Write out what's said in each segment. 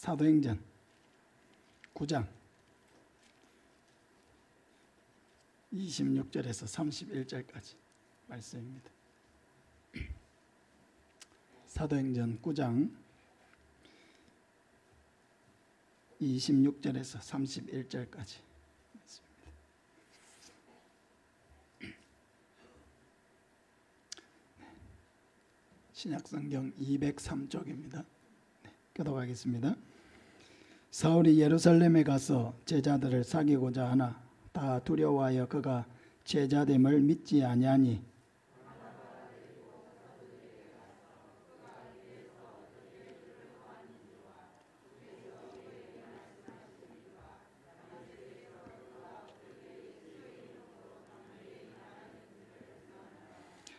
사도행전 9장 26절에서 31절까지 말씀입니다. 사도행전 9장 26절에서 31절까지 말씀입니다. 신약성경 203쪽입니다. 네, 교독하겠습니다. 사울이 예루살렘에 가서 제자들을 사귀고자 하나 다 두려워하여 그가 제자됨을 믿지 아니하니.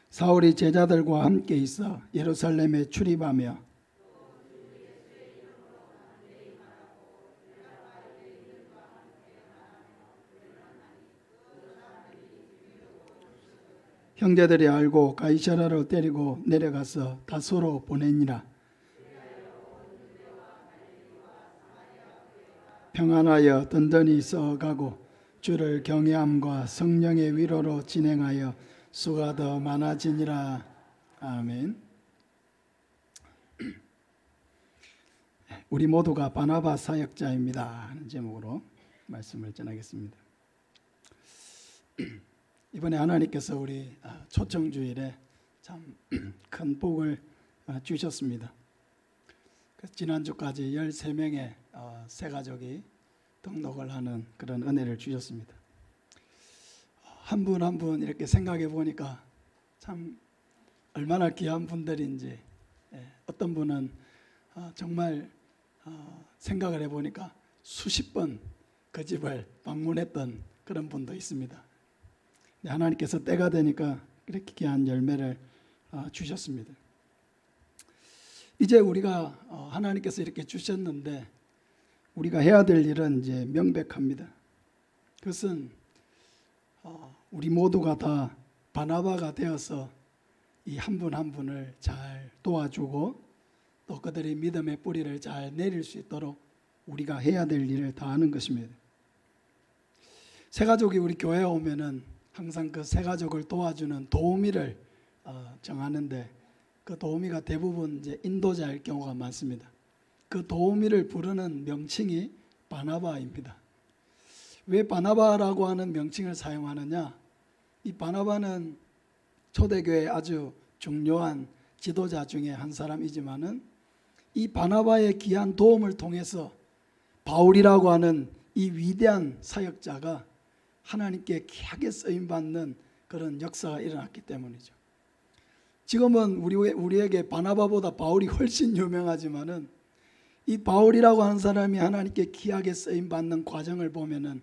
사울이 제자들과 함께 있어 예루살렘에 출입하며 형제들이 알고 가이사라로 데리고 내려가서 다소로 보내니라. 평안하여 든든히 써가고 주를 경외함과 성령의 위로로 진행하여 수가 더 많아지니라. 아멘. 우리 모두가 바나바 사역자입니다. 하는 제목으로 말씀을 전하겠습니다. 이번에 하나님께서 우리 아, 초청주일에 참 큰 복을 아, 주셨습니다. 지난주까지 13명의 어, 새 가족이 등록을 하는 그런 은혜를 주셨습니다. 한 분 한 분 이렇게 생각해 보니까 참 얼마나 귀한 분들인지 예, 어떤 분은 어, 정말 어, 생각을 해 보니까 수십 번 그 집을 방문했던 그런 분도 있습니다. 네, 하나님께서 때가 되니까 이렇게 귀한 열매를 어, 주셨습니다. 이제 우리가 어, 하나님께서 이렇게 주셨는데 우리가 해야 될 일은 이제 명백합니다. 그것은 어, 우리 모두가 다 바나바가 되어서 이 한분한 분을 잘 도와주고 또 그들의 믿음의 뿌리를 잘 내릴 수 있도록 우리가 해야 될 일을 다 하는 것입니다. 새 가족이 우리 교회에 오면은 항상 그새 가족을 도와주는 도우미를 어, 정하는데 그 도우미가 대부분 이제 인도자일 경우가 많습니다. 그 도우미를 부르는 명칭이 바나바입니다. 왜 바나바라고 하는 명칭을 사용하느냐? 이 바나바는 초대교회 아주 중요한 지도자 중에 한 사람이지만은 이 바나바의 귀한 도움을 통해서 바울이라고 하는 이 위대한 사역자가 하나님께 귀하게 쓰임 받는 그런 역사가 일어났기 때문이죠. 지금은 우리 우리에게 바나바보다 바울이 훨씬 유명하지만은 이 바울이라고 하는 사람이 하나님께 귀하게 쓰임 받는 과정을 보면은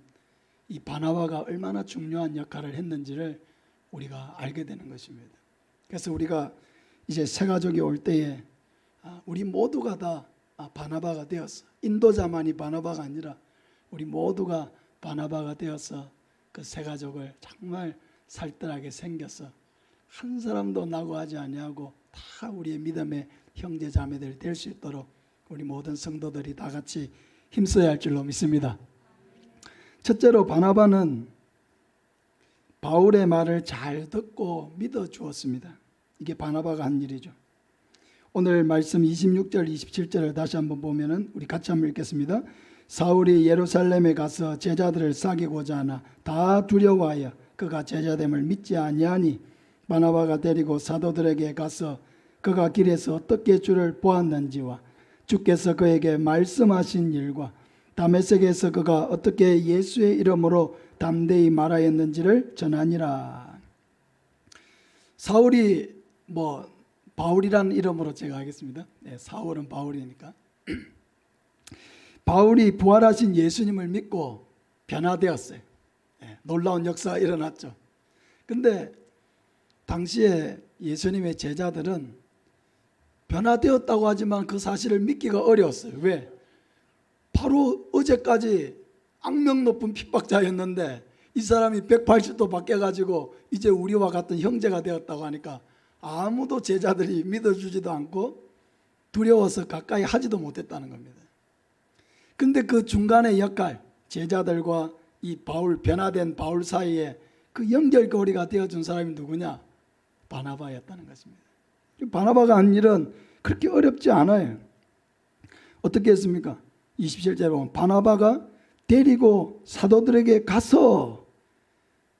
이 바나바가 얼마나 중요한 역할을 했는지를 우리가 알게 되는 것입니다. 그래서 우리가 이제 새 가족이 올 때에 아, 우리 모두가 다 아, 바나바가 되었어. 인도자만이 바나바가 아니라 우리 모두가 바나바가 되어서 그새 가족을 정말 살뜰하게 생겨서 한 사람도 나고하지 아니하고 다 우리의 믿음의 형제 자매들 될 수 있도록 우리 모든 성도들이 다 같이 힘써야 할 줄로 믿습니다. 첫째로 바나바는 바울의 말을 잘 듣고 믿어 주었습니다. 이게 바나바가 한 일이죠. 오늘 말씀 26절 27절을 다시 한번 보면은 우리 같이 한번 읽겠습니다. 사울이 예루살렘에 가서 제자들을 사귀고자 하나 다 두려워하여 그가 제자됨을 믿지 아니하니 바나바가 데리고 사도들에게 가서 그가 길에서 어떻게 주를 보았는지와 주께서 그에게 말씀하신 일과 다메섹에서 그가 어떻게 예수의 이름으로 담대히 말하였는지를 전하니라. 사울이 뭐 바울이라는 이름으로 제가 하겠습니다. 네, 사울은 바울이니까. 바울이 부활하신 예수님을 믿고 변화되었어요. 네, 놀라운 역사가 일어났죠. 근데 당시에 예수님의 제자들은 변화되었다고 하지만 그 사실을 믿기가 어려웠어요. 왜? 바로 어제까지 악명 높은 핍박자였는데 이 사람이 180도 바뀌어가지고 이제 우리와 같은 형제가 되었다고 하니까 아무도 제자들이 믿어주지도 않고 두려워서 가까이 하지도 못했다는 겁니다. 근데 그 중간의 역할, 제자들과 이 바울 변화된 바울 사이에 그 연결고리가 되어준 사람이 누구냐? 바나바였다는 것입니다. 바나바가 한 일은 그렇게 어렵지 않아요. 어떻게 했습니까? 27절에 보면 바나바가 데리고 사도들에게 가서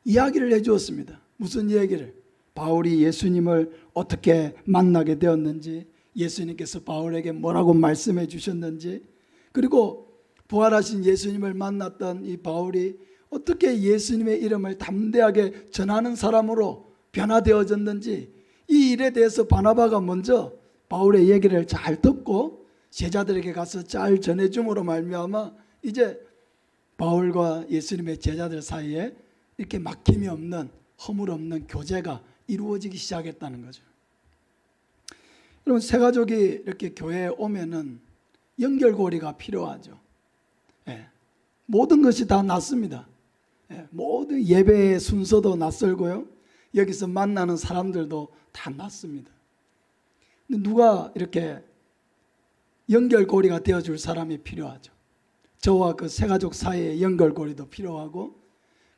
이야기를 해 주었습니다. 무슨 이야기를? 바울이 예수님을 어떻게 만나게 되었는지, 예수님께서 바울에게 뭐라고 말씀해 주셨는지, 그리고 부활하신 예수님을 만났던 이 바울이 어떻게 예수님의 이름을 담대하게 전하는 사람으로 변화되어졌는지 이 일에 대해서 바나바가 먼저 바울의 얘기를 잘 듣고 제자들에게 가서 잘 전해줌으로 말미암아 이제 바울과 예수님의 제자들 사이에 이렇게 막힘이 없는 허물 없는 교제가 이루어지기 시작했다는 거죠. 여러분 새 가족이 이렇게 교회에 오면은 연결고리가 필요하죠. 예, 모든 것이 다 낫습니다. 예, 모든 예배의 순서도 낯설고요. 여기서 만나는 사람들도 다 낯습니다. 근데 누가 이렇게 연결고리가 되어줄 사람이 필요하죠. 저와 그 새가족 사이의 연결고리도 필요하고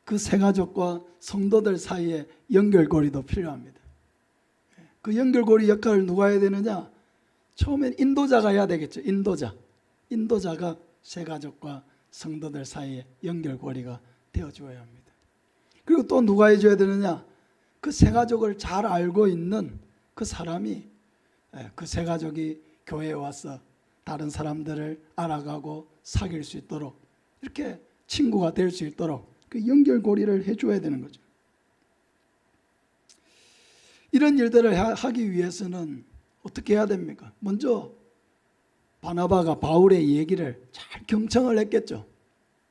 그 새가족과 성도들 사이의 연결고리도 필요합니다. 예, 그 연결고리 역할을 누가 해야 되느냐? 처음엔 인도자가 해야 되겠죠. 인도자. 인도자가 새가족과 성도들 사이의 연결고리가 되어줘야 합니다. 그리고 또 누가 해줘야 되느냐? 그 새가족을 잘 알고 있는 그 사람이 예, 그 새가족이 교회에 와서 다른 사람들을 알아가고 사귈 수 있도록 이렇게 친구가 될 수 있도록 그 연결고리를 해줘야 되는 거죠. 이런 일들을 하- 하기 위해서는 어떻게 해야 됩니까? 먼저 바나바가 바울의 얘기를 잘 경청을 했겠죠.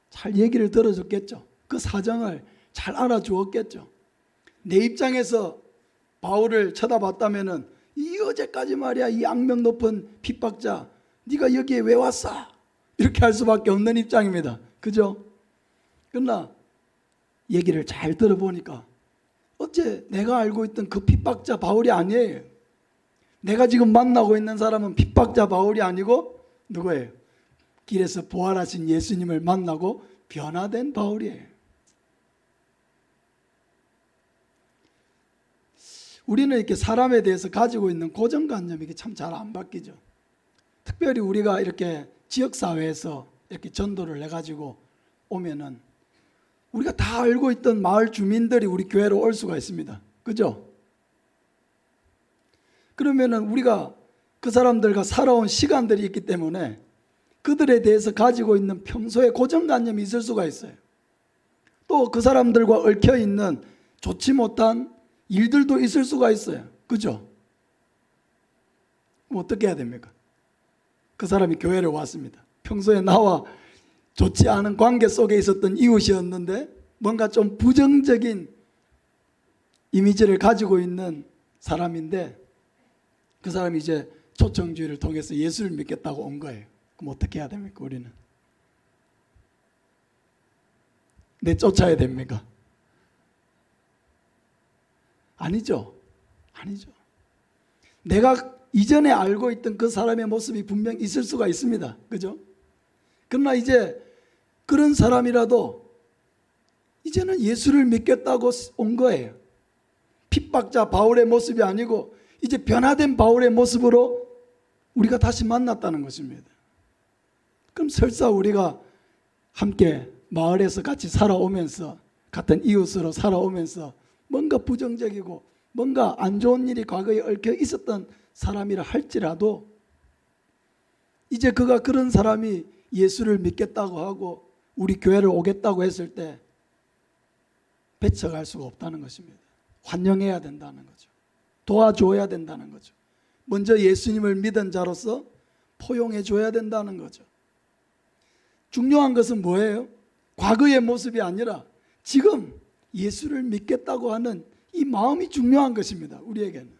잘 얘기를 들어줬겠죠. 그 사정을 잘 알아주었겠죠. 내 입장에서 바울을 쳐다봤다면은 이 어제까지 말이야 이 악명 높은 핍박자 네가 여기에 왜 왔어? 이렇게 할 수밖에 없는 입장입니다. 그죠? 그러나 얘기를 잘 들어보니까 어째 내가 알고 있던 그 핍박자 바울이 아니에요. 내가 지금 만나고 있는 사람은 핍박자 바울이 아니고 누구예요? 길에서 부활하신 예수님을 만나고 변화된 바울이에요. 우리는 이렇게 사람에 대해서 가지고 있는 고정관념이 참 잘 안 바뀌죠. 특별히 우리가 이렇게 지역사회에서 이렇게 전도를 해가지고 오면은 우리가 다 알고 있던 마을 주민들이 우리 교회로 올 수가 있습니다. 그죠? 그러면은 우리가 그 사람들과 살아온 시간들이 있기 때문에 그들에 대해서 가지고 있는 평소의 고정관념이 있을 수가 있어요. 또 그 사람들과 얽혀 있는 좋지 못한 일들도 있을 수가 있어요. 그죠? 어떻게 해야 됩니까? 그 사람이 교회를 왔습니다. 평소에 나와 좋지 않은 관계 속에 있었던 이웃이었는데 뭔가 좀 부정적인 이미지를 가지고 있는 사람인데 그 사람이 이제 초청주의를 통해서 예수를 믿겠다고 온 거예요. 그럼 어떻게 해야 됩니까? 우리는 내 쫓아야 됩니까? 아니죠. 아니죠. 내가 이전에 알고 있던 그 사람의 모습이 분명 있을 수가 있습니다. 그죠? 그러나 이제 그런 사람이라도 이제는 예수를 믿겠다고 온 거예요. 핍박자 바울의 모습이 아니고 이제 변화된 바울의 모습으로 우리가 다시 만났다는 것입니다. 그럼 설사 우리가 함께 마을에서 같이 살아오면서 같은 이웃으로 살아오면서 뭔가 부정적이고 뭔가 안 좋은 일이 과거에 얽혀 있었던 사람이라 할지라도 이제 그가 그런 사람이 예수를 믿겠다고 하고 우리 교회를 오겠다고 했을 때 배척할 수가 없다는 것입니다. 환영해야 된다는 거죠. 도와줘야 된다는 거죠. 먼저 예수님을 믿은 자로서 포용해 줘야 된다는 거죠. 중요한 것은 뭐예요? 과거의 모습이 아니라 지금 예수를 믿겠다고 하는 이 마음이 중요한 것입니다. 우리에게는.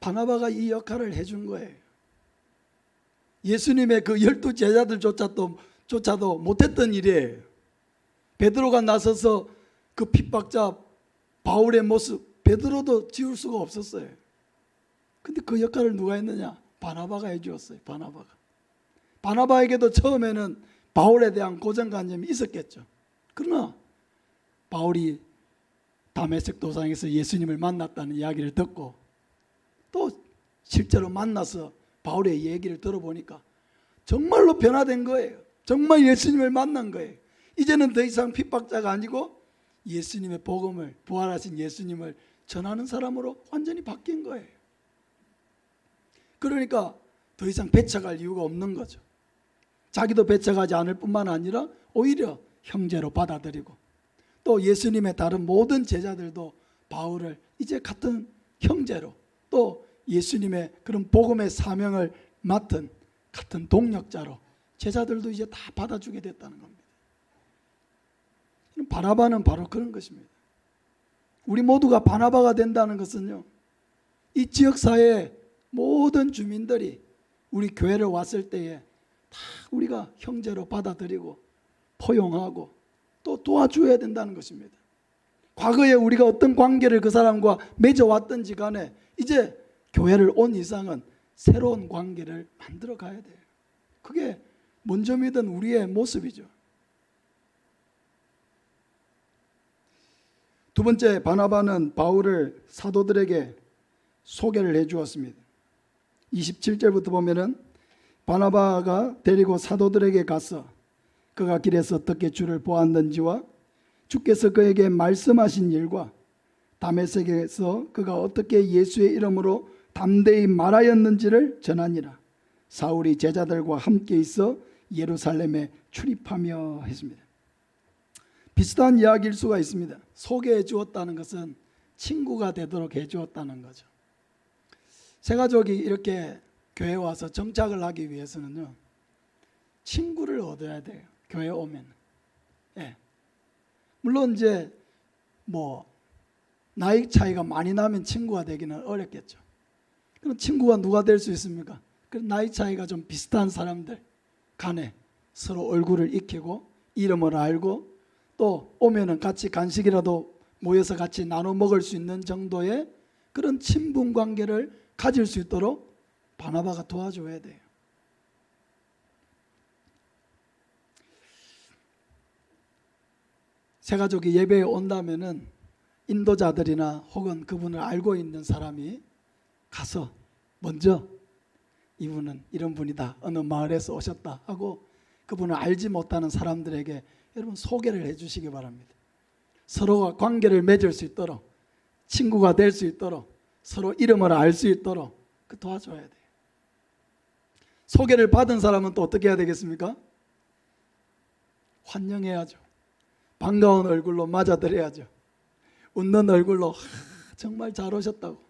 바나바가 이 역할을 해준 거예요. 예수님의 그 열두 제자들조차도 조차도 못했던 일이에요. 베드로가 나서서 그 핍박자 바울의 모습 베드로도 지울 수가 없었어요. 근데 그 역할을 누가 했느냐? 바나바가 해주었어요. 바나바가. 바나바에게도 처음에는 바울에 대한 고정관념이 있었겠죠. 그러나 바울이 다메섹 도상에서 예수님을 만났다는 이야기를 듣고 또 실제로 만나서 바울의 얘기를 들어보니까 정말로 변화된 거예요. 정말 예수님을 만난 거예요. 이제는 더 이상 핍박자가 아니고 예수님의 복음을 부활하신 예수님을 전하는 사람으로 완전히 바뀐 거예요. 그러니까 더 이상 배척할 이유가 없는 거죠. 자기도 배척하지 않을 뿐만 아니라 오히려 형제로 받아들이고 또 예수님의 다른 모든 제자들도 바울을 이제 같은 형제로 또 예수님의 그런 복음의 사명을 맡은 같은 동력자로 제자들도 이제 다 받아주게 됐다는 겁니다. 바나바는 바로 그런 것입니다. 우리 모두가 바나바가 된다는 것은요. 이 지역 사회의 모든 주민들이 우리 교회를 왔을 때에 다 우리가 형제로 받아들이고 포용하고 또 도와줘야 된다는 것입니다. 과거에 우리가 어떤 관계를 그 사람과 맺어왔든지 간에 이제 교회를 온 이상은 새로운 관계를 만들어 가야 돼요. 그게 먼저 믿은 우리의 모습이죠. 두 번째 바나바는 바울을 사도들에게 소개를 해 주었습니다. 27절부터 보면은 바나바가 데리고 사도들에게 가서 그가 길에서 어떻게 주를 보았는지와 주께서 그에게 말씀하신 일과 다메섹에서 그가 어떻게 예수의 이름으로 담대히 말하였는지를 전하니라. 사울이 제자들과 함께 있어 예루살렘에 출입하며 했습니다. 비슷한 이야기일 수가 있습니다. 소개해 주었다는 것은 친구가 되도록 해 주었다는 거죠. 새 가족이 이렇게 교회 와서 정착을 하기 위해서는요. 친구를 얻어야 돼요. 교회 오면. 예. 물론 이제 뭐 나이 차이가 많이 나면 친구가 되기는 어렵겠죠. 그럼 친구가 누가 될 수 있습니까? 그 나이 차이가 좀 비슷한 사람들 간에 서로 얼굴을 익히고 이름을 알고 또 오면은 같이 간식이라도 모여서 같이 나눠 먹을 수 있는 정도의 그런 친분 관계를 가질 수 있도록 바나바가 도와줘야 돼요. 새 가족이 예배에 온다면은 인도자들이나 혹은 그분을 알고 있는 사람이 가서 먼저 이분은 이런 분이다. 어느 마을에서 오셨다 하고 그분을 알지 못하는 사람들에게 여러분 소개를 해 주시기 바랍니다. 서로가 관계를 맺을 수 있도록 친구가 될 수 있도록 서로 이름을 알 수 있도록 그 도와줘야 돼요. 소개를 받은 사람은 또 어떻게 해야 되겠습니까? 환영해야죠. 반가운 얼굴로 맞아드려야죠. 웃는 얼굴로 하, 정말 잘 오셨다고.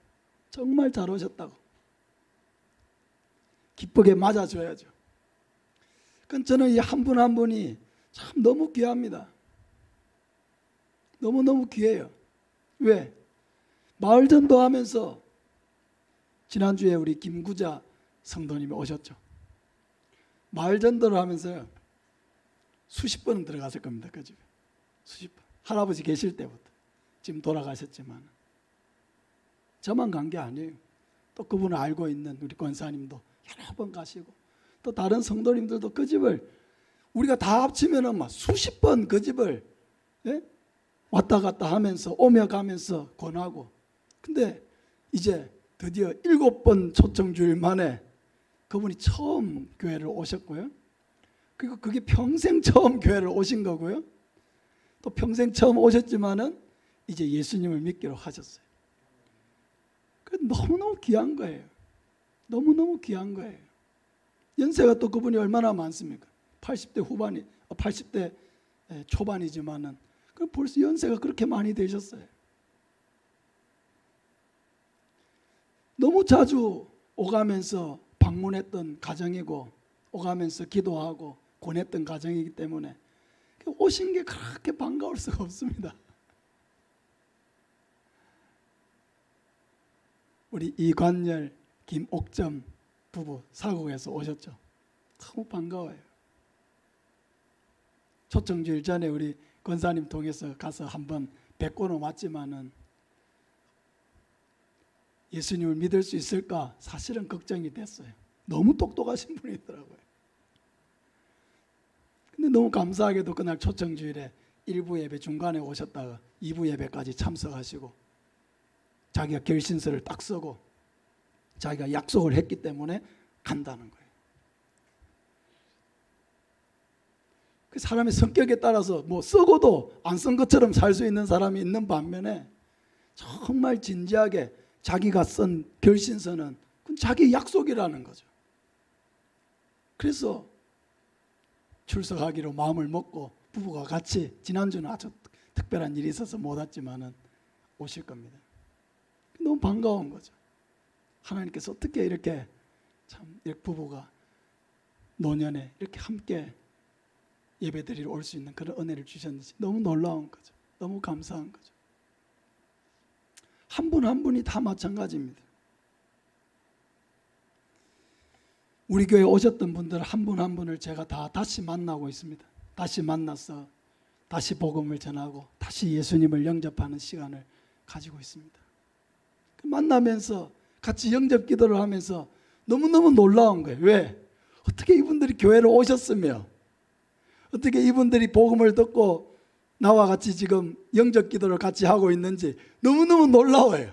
정말 잘 오셨다고. 기쁘게 맞아줘야죠. 그건 저는 이 한 분한 분이 참 너무 귀합니다. 너무너무 귀해요. 왜? 마을 전도하면서 지난주에 우리 김구자 성도님이 오셨죠. 마을 전도를 하면서요. 수십 번은 들어갔을 겁니다. 그 집에. 수십 번. 할아버지 계실 때부터. 지금 돌아가셨지만. 저만 간 게 아니에요. 또 그분을 알고 있는 우리 권사님도 여러 번 가시고 또 다른 성도님들도 그 집을 우리가 다 합치면은 막 수십 번 그 집을 예? 왔다 갔다 하면서 오며 가면서 권하고 근데 이제 드디어 일곱 번 초청주일 만에 그분이 처음 교회를 오셨고요. 그리고 그게 평생 처음 교회를 오신 거고요. 또 평생 처음 오셨지만은 이제 예수님을 믿기로 하셨어요. 그 너무너무 귀한 거예요. 너무너무 귀한 거예요. 연세가 또 그분이 얼마나 많습니까? 80대 후반이, 80대 초반이지만은 그 벌써 연세가 그렇게 많이 되셨어요. 너무 자주 오가면서 방문했던 가정이고 오가면서 기도하고 권했던 가정이기 때문에 오신 게 그렇게 반가울 수가 없습니다. 우리 이관열, 김옥점 부부 사국에서 오셨죠. 너무 반가워요. 초청주일 전에 우리 권사님 통해서 가서 한번 뵙고는 왔지만은 예수님을 믿을 수 있을까 사실은 걱정이 됐어요. 너무 똑똑하신 분이더라고요. 근데 너무 감사하게도 그날 초청주일에 1부 예배 중간에 오셨다가 2부 예배까지 참석하시고 자기가 결신서를 딱 쓰고 자기가 약속을 했기 때문에 간다는 거예요. 사람의 성격에 따라서 뭐 쓰고도 안 쓴 것처럼 살 수 있는 사람이 있는 반면에 정말 진지하게 자기가 쓴 결신서는 그건 자기 약속이라는 거죠. 그래서 출석하기로 마음을 먹고 부부가 같이 지난주는 아주 특별한 일이 있어서 못 왔지만은 오실 겁니다. 너무 반가운 거죠. 하나님께서 어떻게 이렇게 참 이렇게 부부가 노년에 이렇게 함께 예배드리러 올 수 있는 그런 은혜를 주셨는지 너무 놀라운 거죠. 너무 감사한 거죠. 한 분한 분이 다 마찬가지입니다. 우리 교회 오셨던 분들 한분한 분을 제가 다 다시 만나고 있습니다. 다시 만나서 다시 복음을 전하고 다시 예수님을 영접하는 시간을 가지고 있습니다. 그 만나면서 같이 영접 기도를 하면서 너무너무 놀라운 거예요. 왜? 어떻게 이분들이 교회를 오셨으며 어떻게 이분들이 복음을 듣고 나와 같이 지금 영접 기도를 같이 하고 있는지 너무너무 놀라워요.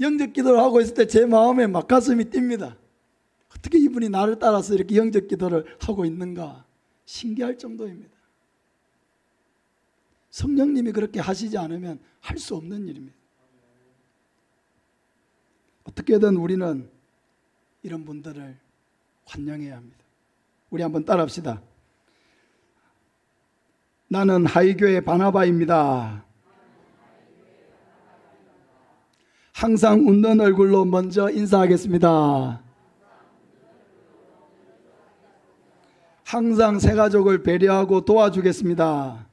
영접 기도를 하고 있을 때 제 마음에 막 가슴이 뜁니다. 어떻게 이분이 나를 따라서 이렇게 영접 기도를 하고 있는가 신기할 정도입니다. 성령님이 그렇게 하시지 않으면 할 수 없는 일입니다. 어떻게든 우리는 이런 분들을 환영해야 합니다. 우리 한번 따라합시다. 나는 하이교의 바나바입니다. 항상 웃는 얼굴로 먼저 인사하겠습니다. 항상 새 가족을 배려하고 도와주겠습니다.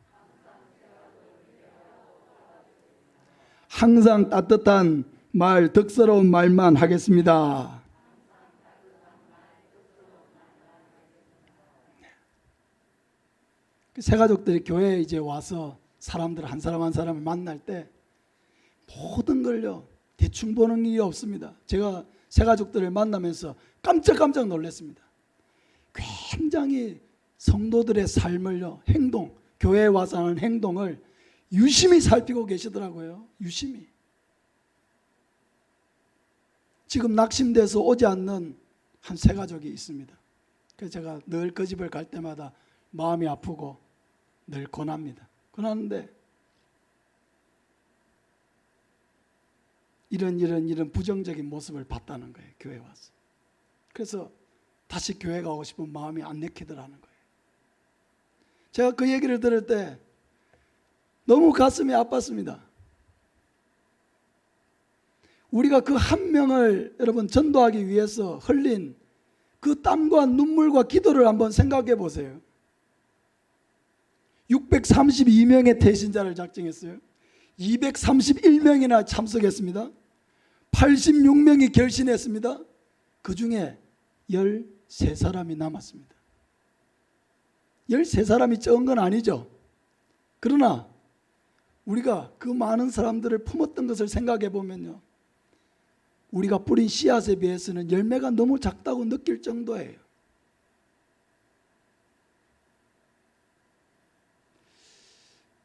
항상 따뜻한 말, 덕스러운 말만 하겠습니다. 그 새 가족들이 교회에 이제 와서 사람들 한 사람 한 사람을 만날 때 모든 걸요 대충 보는 일이 없습니다. 제가 새 가족들을 만나면서 깜짝깜짝 놀랐습니다. 굉장히 성도들의 삶을요 행동 교회에 와서 하는 행동을 유심히 살피고 계시더라고요. 유심히. 지금 낙심돼서 오지 않는 한 세 가족이 있습니다. 그래서 제가 늘 그 집을 갈 때마다 마음이 아프고 늘 권합니다. 권하는데 이런 이런 이런 부정적인 모습을 봤다는 거예요. 교회 와서. 그래서 다시 교회 가고 싶은 마음이 안 내키더라는 거예요. 제가 그 얘기를 들을 때 너무 가슴이 아팠습니다. 우리가 그 한 명을 여러분 전도하기 위해서 흘린 그 땀과 눈물과 기도를 한번 생각해 보세요. 632명의 대신자를 작정했어요. 231명이나 참석했습니다. 86명이 결신했습니다. 그 중에 13사람이 남았습니다. 13사람이 적은 건 아니죠. 그러나 우리가 그 많은 사람들을 품었던 것을 생각해 보면요. 우리가 뿌린 씨앗에 비해서는 열매가 너무 작다고 느낄 정도예요.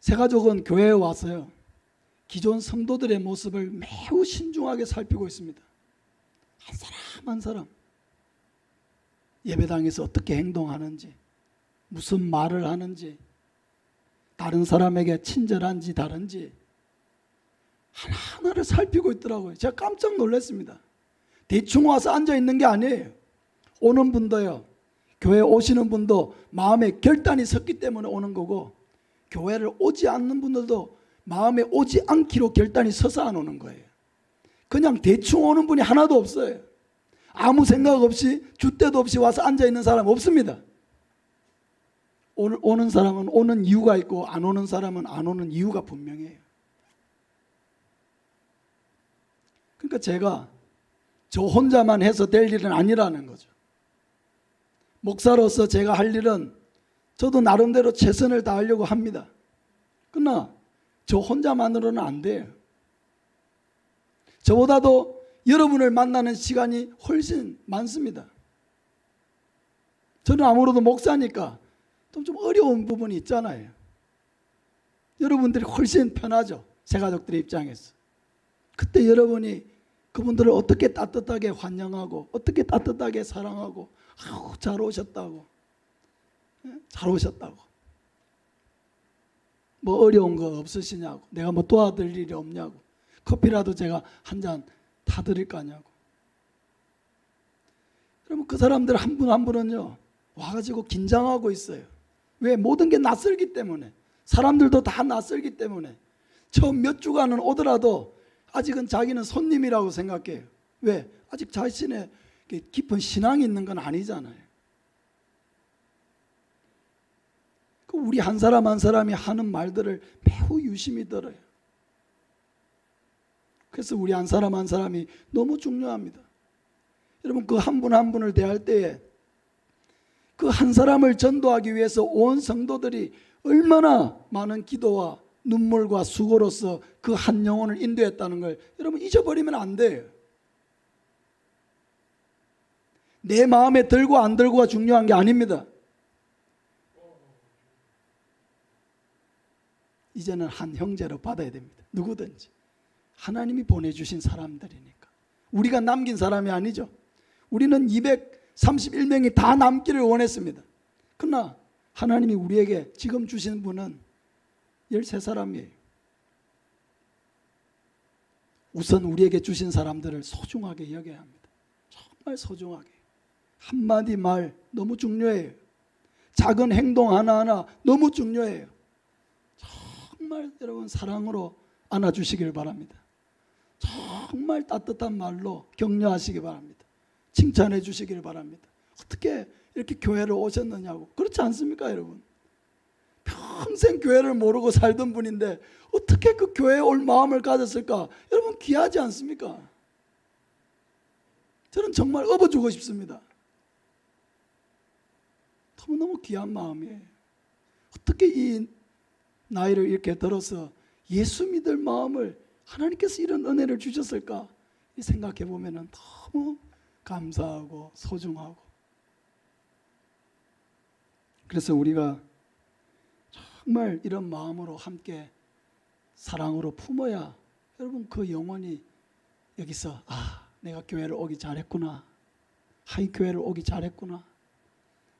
새 가족은 교회에 와서요. 기존 성도들의 모습을 매우 신중하게 살피고 있습니다. 한 사람 한 사람 예배당에서 어떻게 행동하는지 무슨 말을 하는지 다른 사람에게 친절한지 다른지 하나하나를 살피고 있더라고요. 제가 깜짝 놀랐습니다. 대충 와서 앉아 있는 게 아니에요. 오는 분도요. 교회 오시는 분도 마음에 결단이 섰기 때문에 오는 거고 교회를 오지 않는 분들도 마음에 오지 않기로 결단이 서서 안 오는 거예요. 그냥 대충 오는 분이 하나도 없어요. 아무 생각 없이 줏대도 없이 와서 앉아 있는 사람 없습니다. 오는 사람은 오는 이유가 있고 안 오는 사람은 안 오는 이유가 분명해요. 그러니까 제가 저 혼자만 해서 될 일은 아니라는 거죠. 목사로서 제가 할 일은 저도 나름대로 최선을 다하려고 합니다. 그러나 저 혼자만으로는 안 돼요. 저보다도 여러분을 만나는 시간이 훨씬 많습니다. 저는 아무래도 목사니까 좀, 좀 어려운 부분이 있잖아요. 여러분들이 훨씬 편하죠. 새 가족들의 입장에서. 그때 여러분이 그분들을 어떻게 따뜻하게 환영하고 어떻게 따뜻하게 사랑하고 아우 잘 오셨다고 예? 잘 오셨다고. 뭐 어려운 거 없으시냐고. 내가 뭐 도와드릴 일이 없냐고. 커피라도 제가 한 잔 타드릴 거냐고. 그러면 그 사람들 한분한 분은요 와가지고 긴장하고 있어요. 왜? 모든 게 낯설기 때문에. 사람들도 다 낯설기 때문에. 처음 몇 주간은 오더라도 아직은 자기는 손님이라고 생각해요. 왜? 아직 자신의 깊은 신앙이 있는 건 아니잖아요. 그 우리 한 사람 한 사람이 하는 말들을 매우 유심히 들어요. 그래서 우리 한 사람 한 사람이 너무 중요합니다. 여러분 그 한분한 분을 대할 때에 그 한 사람을 전도하기 위해서 온 성도들이 얼마나 많은 기도와 눈물과 수고로서 그 한 영혼을 인도했다는 걸 여러분 잊어버리면 안 돼요. 내 마음에 들고 안 들고가 중요한 게 아닙니다. 이제는 한 형제로 받아야 됩니다. 누구든지. 하나님이 보내주신 사람들이니까. 우리가 남긴 사람이 아니죠. 우리는 231명이 다 남기를 원했습니다. 그러나 하나님이 우리에게 지금 주신 분은 13사람이에요. 우선 우리에게 주신 사람들을 소중하게 여겨야 합니다. 정말 소중하게. 한마디 말 너무 중요해요. 작은 행동 하나하나 너무 중요해요. 정말 여러분 사랑으로 안아주시길 바랍니다. 정말 따뜻한 말로 격려하시기 바랍니다. 칭찬해 주시길 바랍니다. 어떻게 이렇게 교회를 오셨느냐고. 그렇지 않습니까, 여러분? 평생 교회를 모르고 살던 분인데 어떻게 그 교회에 올 마음을 가졌을까? 여러분 귀하지 않습니까? 저는 정말 업어주고 싶습니다. 너무너무 귀한 마음이에요. 어떻게 이 나이를 이렇게 들어서 예수 믿을 마음을 하나님께서 이런 은혜를 주셨을까? 이 생각해 보면 너무 감사하고 소중하고. 그래서 우리가 정말 이런 마음으로 함께 사랑으로 품어야 여러분 그 영혼이 여기서 아 내가 교회를 오기 잘했구나. 하이 교회를 오기 잘했구나.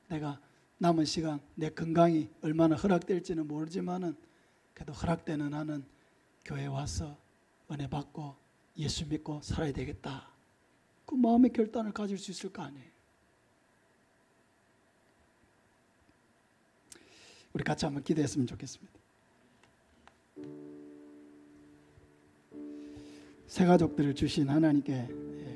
내가 남은 시간 내 건강이 얼마나 허락될지는 모르지만은 그래도 허락되는 한은 교회 와서 은혜 받고 예수 믿고 살아야 되겠다 그 마음의 결단을 가질 수 있을 거 아니에요 우리 같이 한번 기도했으면 좋겠습니다. 새 가족들을 주신 하나님께